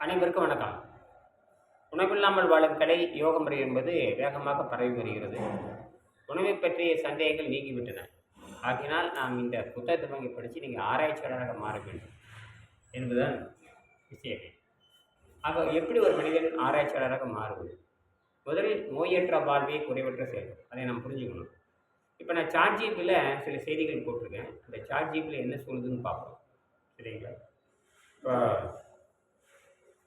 அனைவருக்கும் வணக்கம். உணவில்லாமல் வாழும் கலை யோக முறை என்பது வேகமாக பரவி வருகிறது. உணவை பற்றிய சந்தேகங்கள் நீங்கிவிட்டன. ஆகினால் நாம் இந்த புத்தகத்தை வாங்கி படித்து நீங்கள் ஆராய்ச்சியாளராக மாற வேண்டும் என்பதுதான் விஷயமே. ஆக எப்படி ஒரு மனிதன் ஆராய்ச்சியாளராக மாறுவது? முதலில் நோயற்ற வாழ்வே குறைவற்ற செயல் அதை நாம் புரிஞ்சுக்கணும். இப்போ நான் சாட் ஜிபியில் சில செய்திகள் போட்டிருக்கேன். அந்த சாட் ஜிபியில் என்ன சொல்லுதுன்னு பார்ப்போம். சரிங்களா? இப்போ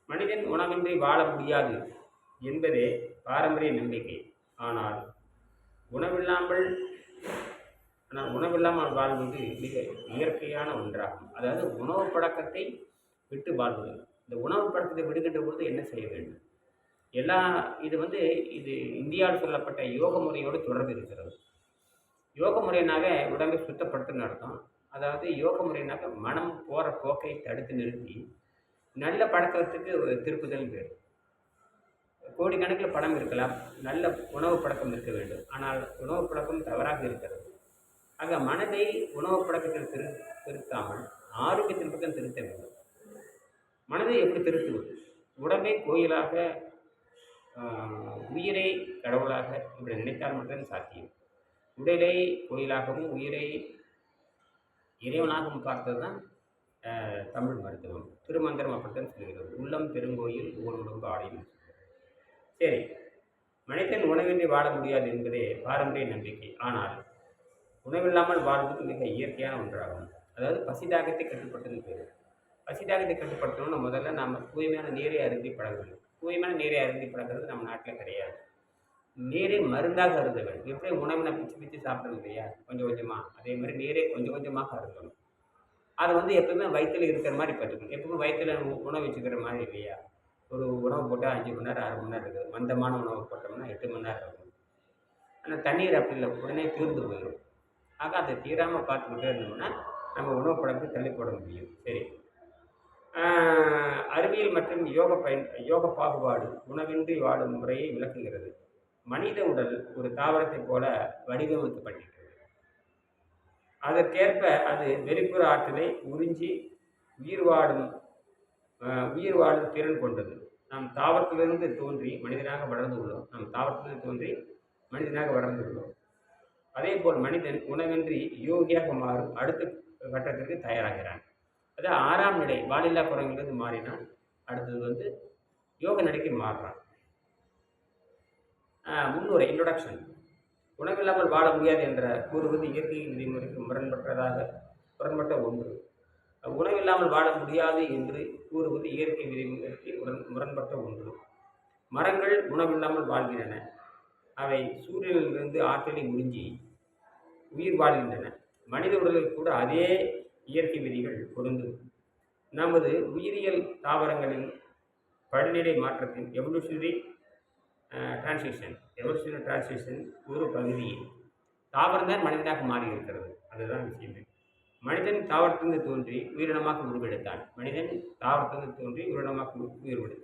மனிதன் உணவின்றி வாழ முடியாது என்பதே பாரம்பரிய நம்பிக்கை. ஆனால் உணவில்லாமல் ஆனால் உணவில்லாமல் வாழ்வது மிக இயற்கையான ஒன்றாகும். அதாவது உணவு பழக்கத்தை விட்டு வாழ்வது. இந்த உணவு பழக்கத்தை விடுகின்ற பொழுது என்ன செய்ய வேண்டும்? எல்லா இது வந்து இது இந்தியாவில் சொல்லப்பட்ட யோக முறையோடு தொடர்பு இருக்கிறது. யோக முறைனாவே உடம்பை சுத்தப்படுத்துன்னு அர்த்தம். அதாவது யோக முறைனாக்க மனம் போகிற போக்கை தடுத்து நிறுத்தி நல்ல பழக்கத்துக்கு ஒரு திருப்புதல் பேர் கோடிக்கணக்கில் படம் இருக்கலாம். நல்ல உணவு பழக்கம் இருக்க வேண்டும். ஆனால் உணவு பழக்கம் தவறாக இருக்கிறது. ஆக மனதை உணவு பழக்கத்தில் திரு திருத்தாமல் ஆரோக்கியத்தின் பக்கம் திருத்த வேண்டும். மனதை எப்படி திருத்துவது? உடம்பை கோயிலாக உயிரை கடவுளாக இப்படி நினைத்தால் மட்டும்தான் சாத்தியம். உடலை கோயிலாகவும் உயிரை இறைவனாகவும் பார்த்தது தான் தமிழ் மருத்துவம். திருமந்திரம் அப்படித்தான் சொல்கிறது உள்ளம் பெருங்கோயில் ஊர் உடம்பு ஆடையும் சரி மனிதன் உணவின்றி வாழ முடியாது என்பதே பாரம்பரிய நம்பிக்கை. ஆனால் உணவில்லாமல் வாழ்வது மிக இயற்கையான ஒன்றாகும். அதாவது பசிதாகத்தை கட்டுப்படுத்துன்னு பேர். பசிதாகத்தை கட்டுப்படுத்தணும்னா முதல்ல நாம் தூய்மையான நீரை அருந்தி பழகணும். தூய்மையான நீரை அருந்தி பழகிறது நம்ம நாட்டில் கிடையாது. நீரை மருந்தாக அருந்த வேண்டும். எப்படி உணவினை பிச்சு பிச்சு சாப்பிடணும் இல்லையா? கொஞ்சம் கொஞ்சமாக அதே மாதிரி நீரை கொஞ்சம் கொஞ்சமாக அருந்தணும். அதை வந்து எப்பவுமே வயிற்றில் இருக்கிற மாதிரி பார்த்துக்கணும். எப்பவுமே வயிற்றில் உணவு வச்சுக்கிற மாதிரி இல்லையா? ஒரு உணவு போட்டால் அஞ்சு மணி நேரம் ஆறு மணி நேரம் இருக்குது. மந்தமான உணவு போட்டோம்னா எட்டு மணி நேரம் இருக்கும். ஆனால் தண்ணீர் அப்படி இல்லை. உடனே தீர்ந்து போயிடும். ஆக அதை தீராமல் பார்த்துக்கிட்டே இருந்தோம்னா நம்ம உணவு பழக்கத்தை தள்ளி போட முடியும். சரி. அறிவியல் மற்றும் யோக பயன் யோக பாகுபாடு உணவின்றி வாழும் முறையை விளக்குகிறது. மனித உடல் ஒரு தாவரத்தைப் போல வடிவமைக்கப்பட்டிருக்கிறது அதற்கேற்ப அது வெளிப்புற ஆற்றலை உறிஞ்சி உயிர் வாடும் உயிர் வாழும் திறன் கொண்டது. நாம் தாவரத்திலிருந்து தோன்றி மனிதனாக வளர்ந்து உள்ளோம். நாம் தாவரத்திலிருந்து தோன்றி மனிதனாக வளர்ந்து உள்ளோம். அதே போல் மனிதன் உணவின்றி யோகியாக மாறும். அடுத்த கட்டத்திற்கு தயாராகிறான். அது ஆறாம் நிலை வாலில்லா குரங்கிலிருந்து மாறினால் அடுத்தது வந்து யோக நிலைக்கு மாறுறான். முன்னுரை இன்ட்ரொடக்ஷன் உணவில்லாமல் வாழ முடியாது என்ற கூறுவது இயற்கை விதிமுறைக்கு முரண்பட்டதாக முரண்பட்ட ஒன்று. உணவில்லாமல் வாழ முடியாது என்று கூறுவது இயற்கை விதிமுறைக்கு முரண் முரண்பட்ட ஒன்று. மரங்கள் உணவில்லாமல் வாழ்கின்றன. அவை சூரியனிலிருந்து ஆற்றலை உறிஞ்சி உயிர் வாழ்கின்றன. மனித உடலில் கூட அதே இயற்கை விதிகள் பொருந்தும். நமது உயிரியல் தாவரங்களின் படிநிலை மாற்றத்தின் எவல்யூஷனரி டிரான்சிஷன் எவல்யூஷனரி டிரான்சிஷன் ஒரு பகுதி தாவரம் தான் மனிதனாக மாறி இருக்கிறது அதுதான் விஷயமே. மனிதன் தாவரத்திலிருந்து தோன்றி உயிரினமாக உருவெடுத்தான். மனிதன் தாவரத்திலிருந்து தோன்றி உயிரினமாக உரு- உயிர்வெடு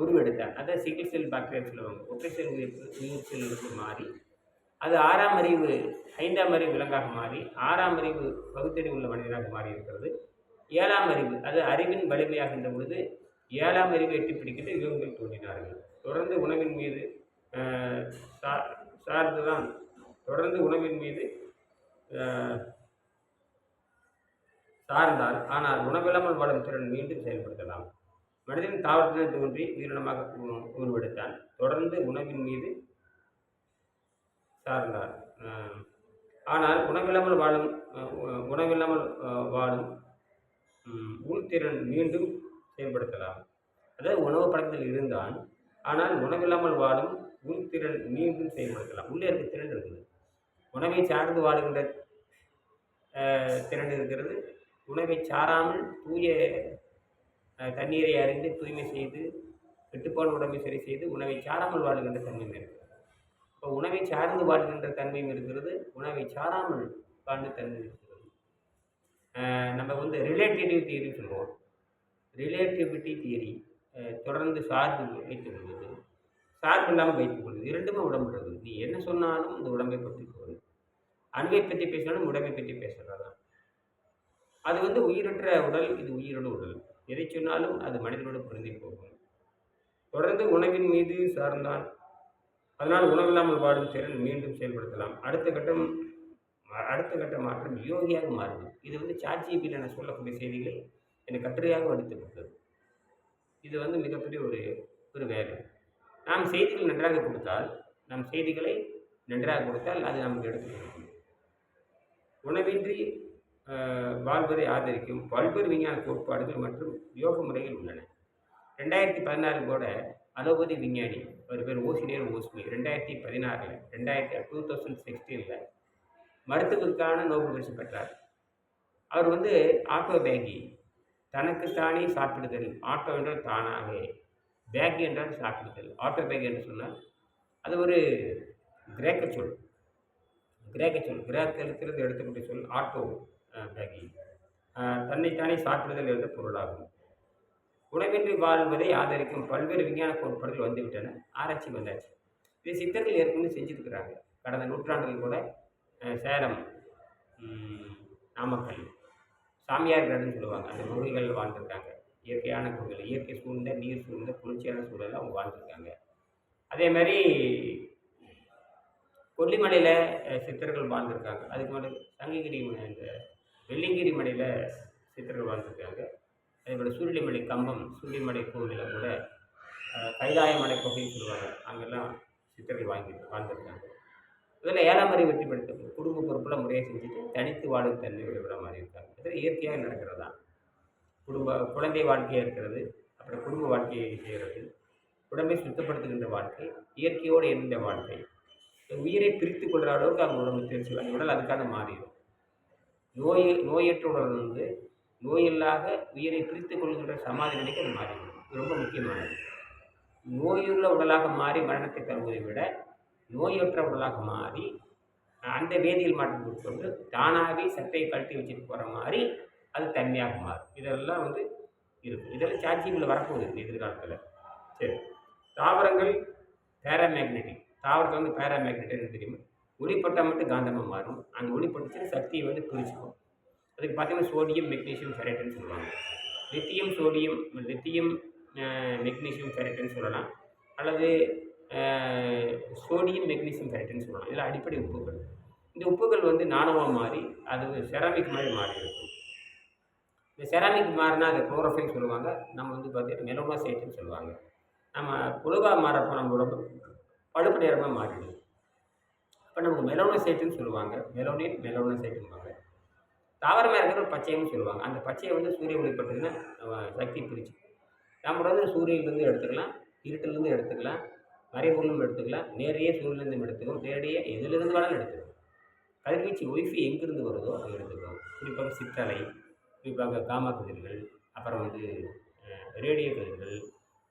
உருவெடுத்தான். அதை சிங்கிள் செல் பாக்டீரியா சொல்லுவாங்க. ஒற்றை செல் உயிர் உயிர் செல்லுக்கு மாறி அது ஆறாம் அறிவு ஐந்தாம் அறிவு விலங்காக மாறி ஆறாம் அறிவு பகுத்தறிவு உள்ள மனிதனாக மாறி இருக்கிறது ஏழாம் அறிவு அது அறிவின் வலிமையாகின்ற பொழுது ஏழாம் அறிவு எட்டி பிடிக்கிட்டு யோகங்கள் தோன்றினார்கள். தொடர்ந்து உணவின் மீது ஆஹ், சார்ந்துதான். தொடர்ந்து உணவின் மீது சார்ந்தால் ஆனால் உணவில்லாமல் வாழும் திறன் மீண்டும் செயல்படுத்தலாம். மனிதன் தாவரத்தினர் தோன்றி உயிரினமாக உருவெடுத்தான். தொடர்ந்து உணவின் மீது சார்ந்தார். ஆனால் உணவில்லாமல் வாழும் உணவில்லாமல் வாழும் உள்திறன் மீண்டும் செயல்படுத்தலாம் அதாவது உணவு பழக்கத்தில் இருந்தால் ஆனால் உணவில்லாமல் வாழும் உள்திறன் மீண்டும் செயல்படுத்தலாம் உள்ளே இருக்க திறன் இருக்குது. உணவை சார்ந்து வாழுகின்ற திறன் இருக்கிறது. உணவை சாராமல் தூய தண்ணீரை அறிந்து தூய்மை செய்து கெட்டுப்பாடு உடம்பை சரி செய்து உணவை சாராமல் வாழுகின்ற தன்மையும் இருக்கிறது இப்போ உணவை சார்ந்து வாழ்கின்ற தன்மையும் இருக்கிறது. உணவை சாராமல் வாழ்ந்த தன்மை இருக்கிறது. நம்ம வந்து ரிலேட்டிவ் தியரின்னு சொல்லுவோம். ரிலேட்டிவிட்டி தியரி தொடர்ந்து சார்பு வைத்துக் கொள்வது சார்பு இல்லாமல் வைத்துக் கொள்வது இரண்டுமே உடம்புறது நீ என்ன சொன்னாலும் இந்த உடம்பை பற்றி போகுது. அன்பை பற்றி பேசினாலும் உடம்பை பற்றி பேசுகிறதான் அது வந்து உயிரற்ற உடல் இது உயிரோட உடல். எதை சொன்னாலும் அது மனிதனோடு பொருந்தி போகும். தொடர்ந்து உணவின் மீது சார்ந்தான் அதனால் உணவில்லாமல் வாடும் திறன் மீண்டும் செயல்படுத்தலாம். அடுத்த கட்டம் அடுத்த கட்ட மாற்றம் யோகியாக மாறுது. இது வந்து சாட்சியபில் நான் சொல்லக்கூடிய செய்திகள். என்னை கட்டுரையாக வடித்து கொடுத்தது இது வந்து மிகப்பெரிய ஒரு ஒரு வேலை. நாம் செய்திகள் நன்றாக கொடுத்தால் நம் செய்திகளை நன்றாக கொடுத்தால் அது நமக்கு எடுத்து கொடுக்கும். உணவின்றி வாழ்வதை ஆதரிக்கும் பல்வேறு விஞ்ஞான கோட்பாடுகள் மற்றும் யோக முறைகள் உள்ளன. ரெண்டாயிரத்தி பதினாறு கூட அலோபதி விஞ்ஞானி ஒரு பேர் ஓசினியர் ஓஸ்மி ரெண்டாயிரத்தி பதினாறில் ரெண்டாயிரத்தி டூ தௌசண்ட் சிக்ஸ்டீனில் மருத்துவத்துக்கான நோபல் பரிசு பெற்றார். அவர் வந்து ஆட்டோ பேக்கி தனக்குத்தானே சாப்பிடுதல். ஆட்டோ என்றால் தானாகவே. பேக்கி என்றால் சாப்பிடுதல். ஆட்டோ பேக்கி என்று சொன்னால் அது ஒரு கிரேக்க சொல். கிரேக்க சொல். கிரேக்கத்திலிருந்து எடுத்துக்கொண்ட சொல் ஆட்டோ பேக்கி. தன்னைத்தானே சாப்பிடுதல் என்ற பொருளாகும். உணவின்றி வாழ்வதை ஆதரிக்கும் பல்வேறு விஞ்ஞான கோட்பாடுகள் வந்துவிட்டன. ஆராய்ச்சி வந்தாச்சு. இது சித்தர்கள் ஏற்கனவே செஞ்சுருக்கிறாங்க கடந்த நூற்றாண்டில் கூட சேலம் நாமக்கல் சாமியார் கிரகம்னு சொல்லுவாங்க. அந்த குகைகளில் வாழ்ந்துருக்காங்க. இயற்கையான குகைகள் இயற்கை சூழ்ந்த நீர் சூழ்ந்த குளிர்ச்சியான சூழலில் அவங்க வாழ்ந்துருக்காங்க. அதே மாதிரி கொல்லிமலையில் சித்தர்கள் வாழ்ந்திருக்காங்க. அதுக்கு மேலே சங்ககிரி இந்த வெள்ளிங்கிரி மலையில் சித்தர்கள் வாழ்ந்திருக்காங்க. அதே போல் சூரியமலை கம்பம் சூரியமலை கோவிலில் கூட கைலாய மலை கோகைன்னு சொல்லுவாங்க. அங்கெல்லாம் சித்தர்கள் வாங்கி வாழ்ந்திருக்காங்க. இதில் ஏழாம் அறிவு வெற்றி பெற்று குடும்ப பொறுப்பில் முறையாக செஞ்சுட்டு தனித்து வாழும் தன்மை விட மாதிரி இருக்காங்க. இதில் இயற்கையாக நடக்கிறது? தான் குடும்ப குழந்தை வாழ்க்கையாக இருக்கிறது அப்புறம் குடும்ப வாழ்க்கையை செய்கிறது உடம்பை சுத்தப்படுத்துகின்ற வாழ்க்கை இயற்கையோடு இணைந்த வாழ்க்கை. உயிரை பிரித்து கொள்கிற அளவுக்கு அவங்க உடம்பு தெரிஞ்சு அந்த உடல் அதுக்காக மாறிடும். நோய் நோயற்ற உடல் வந்து நோயில்லாத உயிரை பிரித்து கொள்கின்ற சமாதி நிலைக்கு அது மாறிவிடும். இது ரொம்ப முக்கியமானது. நோயுள்ள உடலாக மாறி மரணத்தை தருவதை விட நோயற்ற மாறி அந்த வேதியியல் மாற்றம் உட்கொண்டு தானாகவே சட்டையை கழட்டி வச்சுட்டு போகிற மாதிரி அது தன்மையாக மாறும். இதெல்லாம் வந்து இருக்கும். இதெல்லாம் சாட்சியமில் வரப்போகுது எதிர்காலத்தில். சரி. தாவரங்கள் பேராமேக்னெட்டிக் தாவரத்தில் வந்து பேராமேக்னெட்டிக் தெரியுமா? ஒளிப்பட்டால் மட்டும் காந்தமாக மாறும். அந்த ஒளிப்பட்டுச்சு சக்தியை வந்து பிரிச்சுக்கும். அதுக்கு பார்த்தீங்கன்னா சோடியம் மெக்னீஷியம் ஃபெரட்னு சொல்லுவாங்க. லித்தியம் சோடியம் லித்தியம் மெக்னீசியம் ஃபெரட்னு சொல்லலாம். அல்லது சோடியம் மெக்னீசியம் ஃபெரட்னு சொல்லலாம் இதில் அடிப்படை உப்புகள். இந்த உப்புகள் வந்து நாணமாக மாறி அது செராமிக் மாதிரி மாறி இருக்கும் இந்த செராமிக் மாறினா அதை குளோரோஃபைல் சொல்லுவாங்க. நம்ம வந்து பார்த்தீங்கன்னா மெலோனோசைட்டுன்னு சொல்லுவாங்க. நம்ம குழுவாக மாறப்போ நம்ம உடம்பு பழுப்பு நேரமாக மாறிடும். இப்போ நமக்கு மெலோனோசைட்டுன்னு சொல்லுவாங்க. மெலோனின் மெலோனோசைட்டும்பாங்க தாவரமாக இருக்கிற பச்சையம்னு சொல்லுவாங்க. அந்த பச்சையை வந்து சூரிய ஒளிப்பட்டதுன்னா சக்தி பிரிச்சு. நம்ம வந்து சூரியன்லேருந்து எடுத்துக்கலாம் இருட்டிலேருந்து எடுத்துக்கலாம். மறைபொருளும் எடுத்துக்கலாம் நேரடியே சூரியன்லேருந்து எடுத்துக்கலாம் நேரடியாக எதுலேருந்து வேணாலும் எடுத்துக்கலாம் கதிர்வீச்சு ஒய்ஃபை எங்கேருந்து வருதோ அங்கே எடுத்துக்கலாம் குறிப்பாக சித்தலை குறிப்பாக காமா கதிர்கள் அப்புறம் வந்து ரேடியோ கதிர்கள்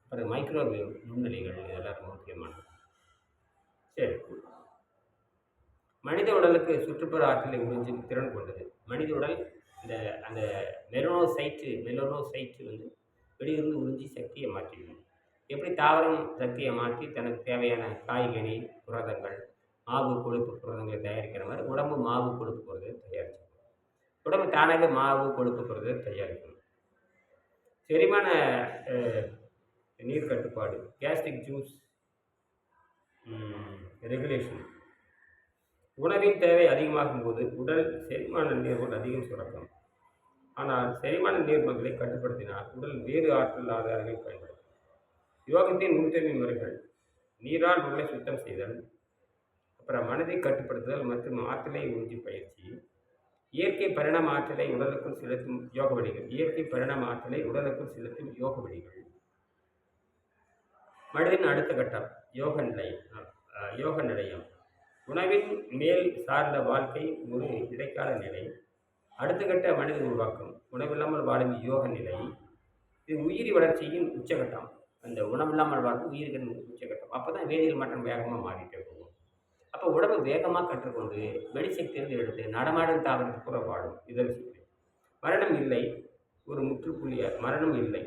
அப்புறம் மைக்ரோவேவ் நுண்ணலைகள் இதெல்லாம் ரொம்ப முக்கியமானது. சரி. மனித உடலுக்கு சுற்றுப்புற ஆற்றலை உறிஞ்சும் திறன் கொண்டது. மனித உடல் இந்த அந்த மெலனோசைட்டு மெலனோசைட்டு வந்து வெளியிருந்து உறிஞ்சி சக்தியை மாற்றிவிடும். எப்படி தாவரம் சக்தியை மாற்றி தனக்கு தேவையான காய்கறி புரதங்கள் மாவு கொழுப்பு புரதங்களை தயாரிக்கிற மாதிரி உடம்பு மாவு கொழுப்பு புரதத்தை தயாரிச்சு உடம்பு தானாகவே மாவு கொழுப்பு புரதத்தை தயாரிக்கும். செரிமான நீர் கட்டுப்பாடு கேஸ்ட்ரிக் ஜூஸ் ரெகுலேஷன் உணவின் தேவை அதிகமாகும் போது உடல் செரிமான நீர்மங்கள் அதிகம் சுரக்கும். ஆனால் செரிமான நீர்மங்களை கட்டுப்படுத்தினால் உடல் வேறு ஆற்றல் ஆதாரங்கள் பயன்படும் யோகத்தின் முன்தேவை முறைகள். நீரால் உடலை சுத்தம் செய்தல் அப்புறம் மனதை கட்டுப்படுத்துதல் மற்றும் ஆற்றலை உறுதி பயிற்சி. இயற்கை பரிணாம ஆற்றலை உடலுக்குள் செலுத்தும் யோக வழிகள். இயற்கை பரிணாம ஆற்றலை உடலுக்குள் செலுத்தும் யோக வழிகள். மனிதன் அடுத்த கட்டம் யோக நிலையம் யோக நிலையம். உணவின் மேல் சார்ந்த வாழ்க்கை ஒரு இடைக்கால நிலை. அடுத்த கட்ட மனித உருவாக்கம். உணவில்லாமல் வாழும் யோக நிலை. இது உயிரி வளர்ச்சியின் உச்சகட்டம். அந்த உணவில்லாமல் வாழும் உயிரின் உச்சகட்டம் அப்போ தான் வேதியியல் மாற்றம் வேகமாக மாறிட்டே போகும். அப்போ உடம்பு வேகமாக கற்றுக்கொண்டு வெளிசக்தியிலிருந்து எடுத்து நடமாடும் தாவரத்துக்கு கூட வாழும். இதை விஷயம் மரணம் இல்லை ஒரு முற்றுப்புள்ளி மரணம் இல்லை.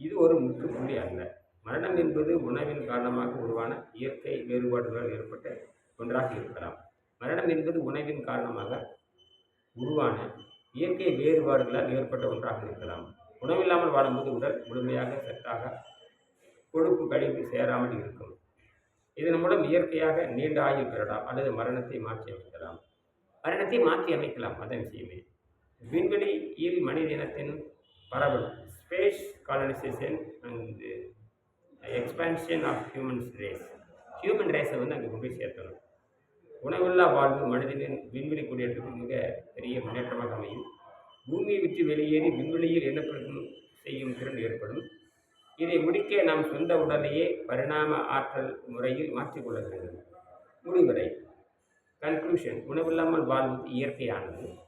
இது ஒரு முற்றுப்புள்ளி அல்ல. மரணம் என்பது உணவின் காரணமாக உருவான இயற்கை வேறுபாடுகளால் ஏற்பட்ட ஒன்றாக இருக்கலாம். மரணம் என்பது உணவின் காரணமாக உருவான இயற்கை வேறுபாடுகளால் ஏற்பட்ட ஒன்றாக இருக்கலாம். உணவில்லாமல் வாழும்போது உடல் முழுமையாக சத்தாக கொழுப்பு கழிவு சேராமல் இருக்கும். இதன் மூலம் இயற்கையாக நீண்ட ஆயுள் பெறலாம் அல்லது மரணத்தை மாற்றி அமைக்கலாம். மரணத்தை மாற்றி அமைக்கலாம் அதன் விஷயமே விண்வெளியில் மனித இனத்தின் பரவல் space colonization and expansion of humans race. Human ரேஸை வந்து அங்கே கொண்டு போய் சேர்த்தணும். உணவில்லா வாழ்வு மனிதனின் விண்வெளி குடியேற்றத்தின் மிக பெரிய முன்னேற்றமாக அமையும். பூமியை விட்டு வெளியேறி விண்வெளியில் இனப்பெருக்கம் செய்யும் திறன் ஏற்படும். இதை முடிக்க நாம் சொந்த உடலையே பரிணாம ஆற்றல் முறையில் மாற்றிக்கொள்ள வேண்டும். முடிவுரை. கன்க்ளூஷன் உணவில்லாமல் வாழ்வது இயற்கையானது.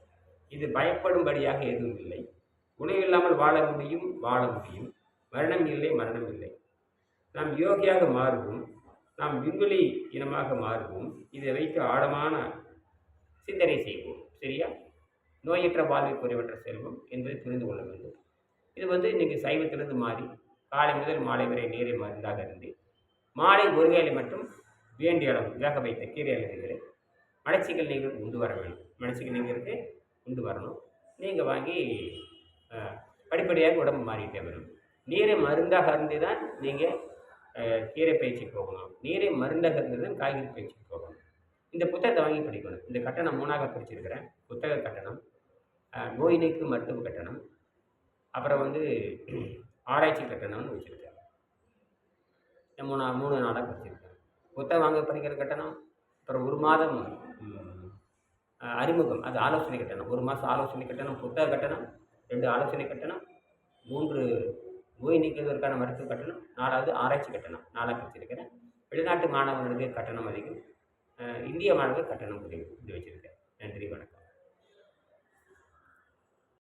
இது பயப்படும்படியாக எதுவும் இல்லை. உணவில்லாமல் வாழ முடியும் வாழ முடியும். மரணம் இல்லை மரணம் இல்லை. நாம் யோகியாக மாறுவோம். நாம் விண்வெளி இனமாக மாறுவோம். இதை வைத்து ஆழமான சிந்தனை செய்வோம். சரியா? நோயற்ற வாழ்வை குறைவற்ற செல்வம் என்பதை புரிந்து கொள்ள வேண்டும். இது வந்து இன்றைக்கி சைவத்திலிருந்து மாறி காலை முதல் மாலை வரை நீரை மருந்தாக இருந்து மாலை ஒரு வேளை மட்டும் வேண்டிய அளவு வேக வைத்த கீரை அலகுகளை மலச்சிக்கல் நீங்கள் உண்டு வர வேண்டும். மலச்சிக்கல் நீங்கிறது உண்டு வரணும். நீங்கள் வாங்கி படிப்படியாக உடம்பு மாறிட்டே வரும். நீரை மருந்தாக இருந்து தான் நீங்கள் கீரை பயிற்சிக்கு போகணும். நீரை மருந்தாக இருந்து தான் காய்கறி பயிற்சிக்கு போகணும். இந்த புத்தகத்தை வாங்கி படிக்கணும். இந்த கட்டணம் மூணாக பிரிச்சிருக்கிறேன். புத்தக கட்டணம் அஹ், நோய் மருத்துவ கட்டணம் அப்புறம் வந்து ஆராய்ச்சி கட்டணம்னு வச்சுருக்காங்க. மூணு மூணு நாளாக பிரிச்சிருக்கேன் புத்தகம் வாங்க படிக்கிற கட்டணம் அப்புறம் ஒரு மாதம் அறிமுகம் அது ஆலோசனை கட்டணம். ஒரு மாதம் ஆலோசனை கட்டணம் புத்தக கட்டணம் ரெண்டு ஆலோசனை கட்டணம் மூன்று நோய் நீக்குவதற்கான மருத்துவ கட்டணம் நாலாவது ஆராய்ச்சி கட்டணம் நாலாக பிரிச்சிருக்கிறேன் வெளிநாட்டு மாணவர்களுக்கு கட்டணம் அதிகம் இந்திய மாணவர்கள் கட்டணம் குறைவு இது வச்சுருக்கேன். நன்றி வணக்கம்.